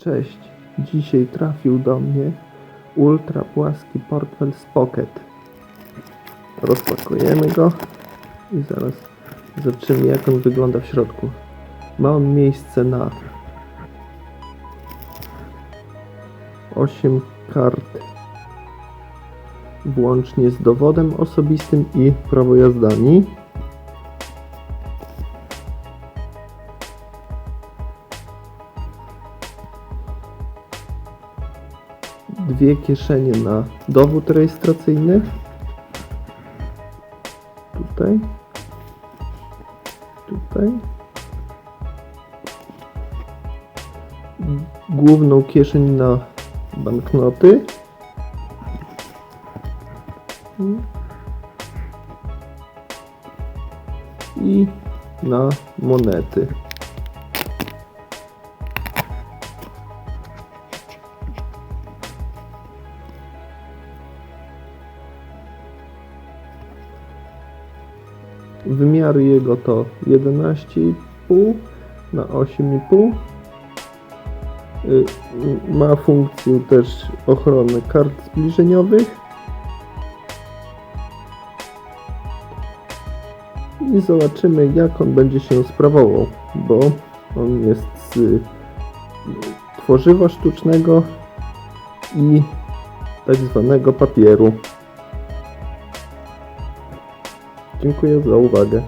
Cześć, dzisiaj trafił do mnie ultra płaski portfel z Pocket. Rozpakujemy go i zaraz zobaczymy jak on wygląda w środku. Ma on miejsce na 8 kart włącznie z dowodem osobistym i prawo jazdani. Dwie kieszenie na dowód rejestracyjny. Tutaj. Tutaj. Główną kieszeń na banknoty. I na monety. Wymiary jego to 11,5 na 8,5. Y, Ma funkcję też ochrony kart zbliżeniowych. I zobaczymy jak on będzie się sprawował, bo on jest z tworzywa sztucznego i tak zwanego papieru. Dziękuję za uwagę.